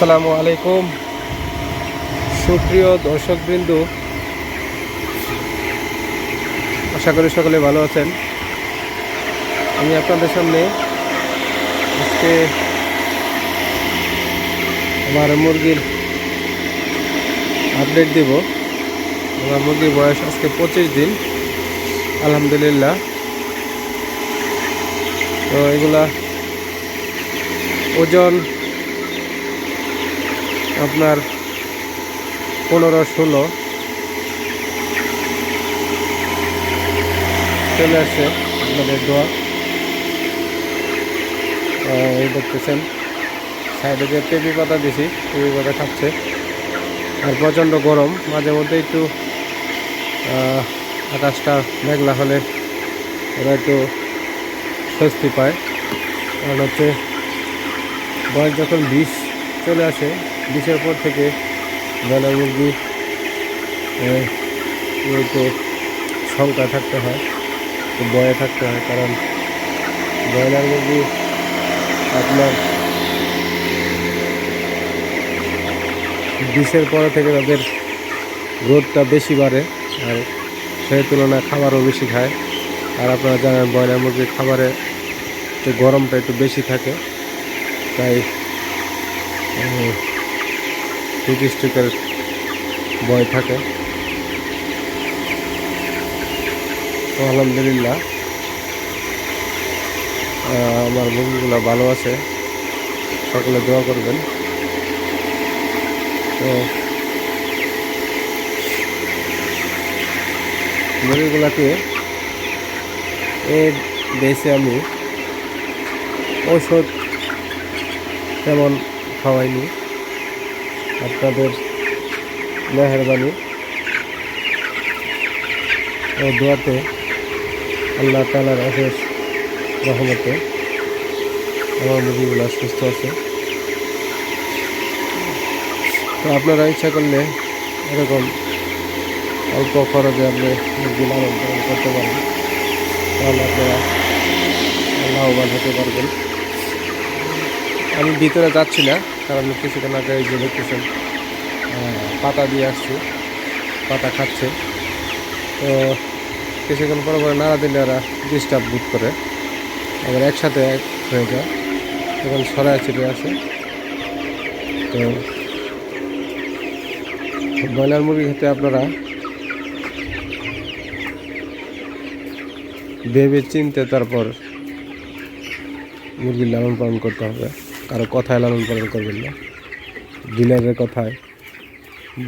আসসালামু আলাইকুম। সুপ্রিয় দর্শকবৃন্দু, আশা করি সকলে ভালো আছেন। আমি আপনাদের সামনে আজকে আমার মুরগির আপডেট দিব। আমার মুরগির বয়স আজকে পঁচিশ দিন। আলহামদুলিল্লাহ। তো এগুলা ওজন আপনার পনেরো ষোলো। চলে আসছে আপনাদের দোয়া। এই দেখতেছেন, সাইডে যে পেঁপি পাতা দিছি পেঁপি পাতা খাচ্ছে। আর প্রচণ্ড গরম, মাঝে মধ্যে একটু আকাশটা মেঘলা হলে ওরা একটু স্বস্তি পায়। কারণ হচ্ছে বয়স যখন বিষ চলে আসে বিষের পর থেকে ব্রয়লার মুরগি একটু শঙ্কা থাকতে হয় বয়ে থাকতে হয়, কারণ ব্রয়লার মুরগি আপনার বিষের পরে থেকে তাদের রোদটা বেশি বাড়ে, আর সেই তুলনায় খাবারও বেশি খায়। আর আপনারা জানেন ব্রয়লার মুরগির খাবারে একটু গরমটা একটু বেশি থাকে, তাই হিট স্ট্রোকের ভয় থাকে। তো আলহামদুলিল্লাহ আমার মুরগিগুলো ভালো আছে, সকলে দোয়া করবেন। তো মুরগিগুলাকে এর বেসে আমি ঔষধ তেমন খাওয়াইনি। আপনাদের মেহরবানি। ও দোয়াতে আল্লাহ তালার অশেষ রহমতে আমার মুরগিগুলো সুস্থ আছে। তো আপনারা ইচ্ছা করলে এরকম অল্প খরচে আপনি মুরগি লালন পালন করতে পারেন। তাহলে আপনারা লাভবান হতে পারবেন। আমি ভিতরে যাচ্ছি না। কারণ কিছুক্ষণ আগে এই যে দেখতেছেন পাতা দিয়ে আসছি, পাতা খাচ্ছে। তো কিছুক্ষণ পরে পরে নাড়া দিলে ওরা ডিস্টার্ব বোধ করে। আবার একসাথে এক হয়ে যায়। তখন ছড়ায় ছিটে আসে তো ব্রয়লার মুরগি খেতে আপনারা ভেবে চিনতে তারপর মুরগির লালন পালন করতে হবে। কারও কথায় লালন পালন করবেন না। ডিলারের কথায়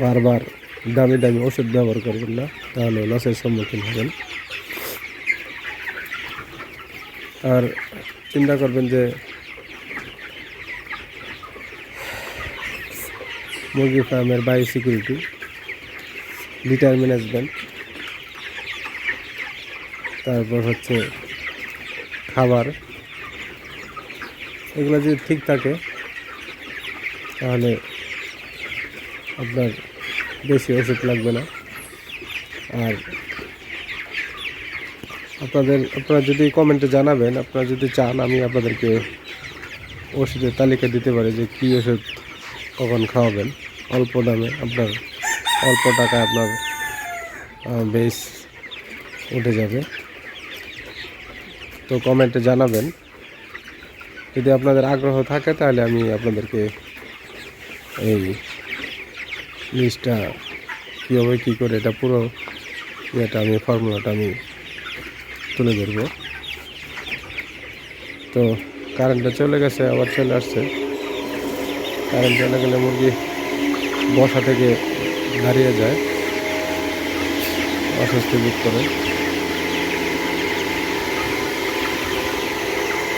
বারবার দামি দামি ওষুধ ব্যবহার করবেন না, তাহলে লসের সম্মুখীন হবেন। আর চিন্তা করবেন যে মুরগি ফার্মের বায়ো সিকিউরিটি, লিটার ম্যানেজমেন্ট, তারপর হচ্ছে খাবার এগুলো যদি ঠিক থাকে, তাহলে আপনার বেশি ওষুধ লাগবে না। আর আপনাদের, আপনারা যদি কমেন্টে জানাবেন, আপনারা যদি চান আমি আপনাদেরকে ওষুধের তালিকা দিতে পারি যে কী ওষুধ কখন খাওয়াবেন, অল্প দামে আপনার, অল্প টাকায় আপনার বেশ উঠে যাবে। তো কমেন্টে জানাবেন। যদি আপনাদের আগ্রহ থাকে তাহলে আমি আপনাদেরকে এই লিস্টটা কীভাবে কী করে এটা পুরো ইয়েটা আমি ফর্মুলাটা আমি তুলে ধরব। তো কারেন্টটা চলে গেছে, আবার চলে আসছে। কারেন্ট চলে গেলে মুরগি বসা থেকে দাঁড়িয়ে যায়। অস্বস্তি বোধ করে।